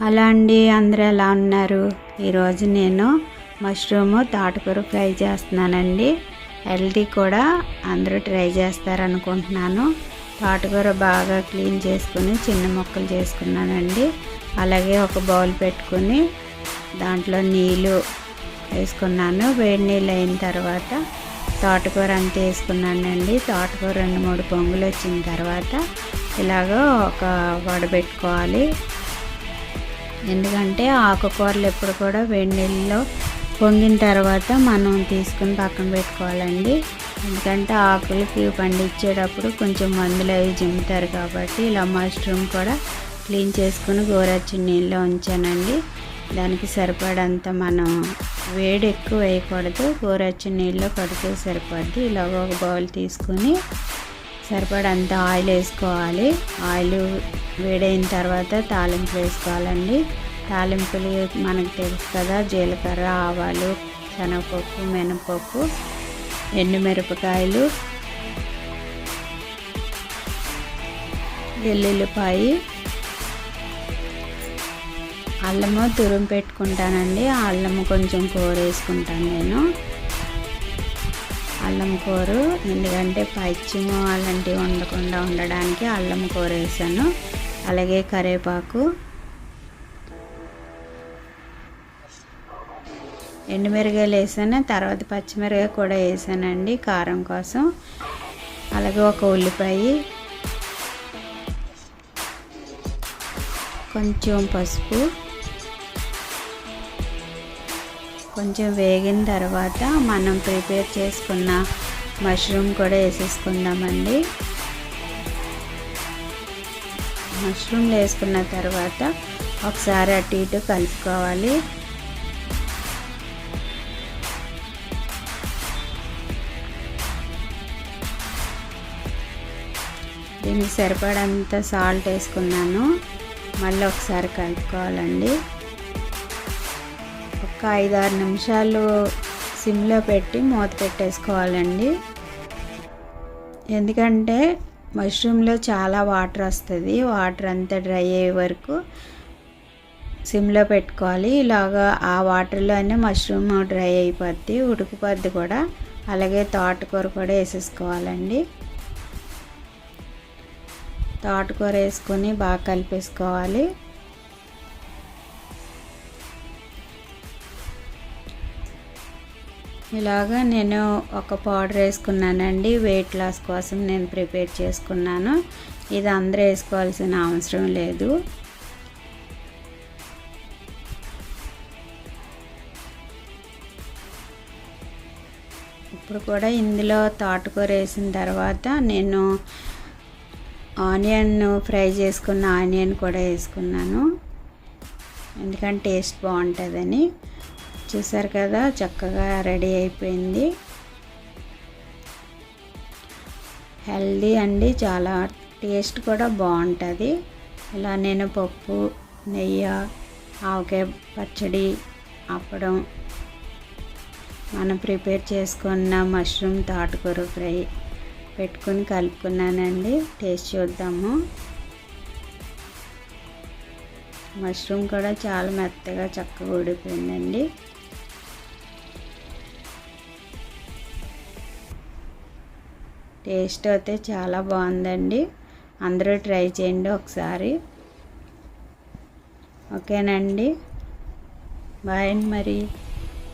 Hello అండి అందరూ ఎలా ఉన్నారు? ఈరోజు నేను మష్రూమ్ తాటకూర ఫ్రై చేస్తున్నానండి. హెల్దీ కూడా అందరూ ట్రై చేస్తారనుకుంటున్నాను. తోటకూర బాగా క్లీన్ చేసుకుని చిన్న ముక్కలు చేసుకున్నానండి. అలాగే ఒక బౌల్ పెట్టుకుని దాంట్లో నీళ్ళు వేసుకున్నాను. వేడి నీళ్ళు అయిన తర్వాత తోటకూర అంతా వేసుకున్నానండి. తోటకూర రెండు మూడు పొంగులు వచ్చిన తర్వాత ఇలాగ ఒక వడబెట్టుకోవాలి ఎందుకంటే ఆకుకూరలు ఎప్పుడు కూడా వేడి నీళ్ళలో పొంగిన తర్వాత మనం తీసుకుని పక్కన పెట్టుకోవాలండి. ఎందుకంటే ఆకులకి పండించేటప్పుడు కొంచెం మందులు అవి జిమ్ముతారు కాబట్టి ఇలా మష్రూమ్ కూడా క్లీన్ చేసుకుని గోరచ్చి నీళ్ళలో ఉంచానండి. దానికి సరిపడంత మనం వేడి ఎక్కువ వేయకూడదు. గోరచ్చి నీళ్ళలో కడితే సరిపోద్ది. ఇలాగ ఒక బౌల్ తీసుకుని సరిపడంత ఆయిల్ వేసుకోవాలి. ఆయిల్ వేడైన తర్వాత తాలింపు వేసుకోవాలండి. తాలింపులు మనకు తెలుసు కదా జీలకర్ర ఆవాలు శనగపప్పు మినపప్పు ఎండుమిరపకాయలు వెల్లుల్లిపాయి. అల్లము తురుము పెట్టుకుంటానండి. ఆ అల్లము కొంచెం కూర వేసుకుంటాను నేను. అల్లం కూర. ఎందుకంటే పచ్చిము అలాంటివి ఉండకుండా ఉండడానికి అల్లం కూర వేసాను. అలాగే కరివేపాకు. ఎండుమిరగాయలు వేసాను. తర్వాత పచ్చిమిరకాయ కూడా వేసానండి కారం కోసం. అలాగే ఒక ఉల్లిపాయ. కొంచెం పసుపు. కొంచెం వేగిన తర్వాత మనం ప్రిపేర్ చేసుకున్న మష్రూమ్ కూడా వేసేసుకుందామండి. మష్రూమ్లు వేసుకున్న తర్వాత ఒకసారి అటు ఇటు కలుపుకోవాలి. దీనికి సరిపడంత సాల్ట్ వేసుకున్నాను. మళ్ళీ ఒకసారి కలుపుకోవాలండి. ఒక ఐదారు నిమిషాలు సిమ్లో పెట్టి మూత పెట్టేసుకోవాలండి. ఎందుకంటే మష్రూమ్లో చాలా వాటర్ వస్తుంది. వాటర్ అంతా డ్రై అయ్యే వరకు సిమ్లో పెట్టుకోవాలి. ఇలాగా ఆ వాటర్లోనే మష్రూమ్ డ్రై అయిపోద్ది. ఉడికిపోద్ది కూడా. అలాగే తోటకూర కూడా వేసేసుకోవాలండి. తోటకూర వేసుకొని బాగా కలిపేసుకోవాలి. ఇలాగా నేను ఒక పౌడర్ వేసుకున్నానండి. వెయిట్ లాస్ కోసం నేను ప్రిపేర్ చేసుకున్నాను. ఇది అందరూ వేసుకోవాల్సిన అవసరం లేదు. ఇప్పుడు కూడా ఇందులో తోటకూర వేసిన తర్వాత నేను ఆనియన్ ఫ్రై చేసుకున్న ఆనియన్ కూడా వేసుకున్నాను. ఎందుకంటే టేస్ట్ బాగుంటుందని. చూసారు కదా చక్కగా రెడీ అయిపోయింది. హెల్దీ అండి చాలా టేస్ట్ కూడా బాగుంటుంది. ఇలా నేను పప్పు నెయ్యి ఆవకాయ పచ్చడి అప్పడం మనం ప్రిపేర్ చేసుకున్న మష్రూమ్ తాటుకూర ఫ్రై పెట్టుకుని కలుపుకున్నానండి. టేస్ట్ చూద్దాము. మష్రూమ్ కూడా చాలా మెత్తగా చక్కగా ఉడిపోయిందండి టేస్ట్ అయితే చాలా బాగుందండి. అందరూ ట్రై చేయండి ఒకసారి. ఓకేనండి. బాయ్ అండి మరి.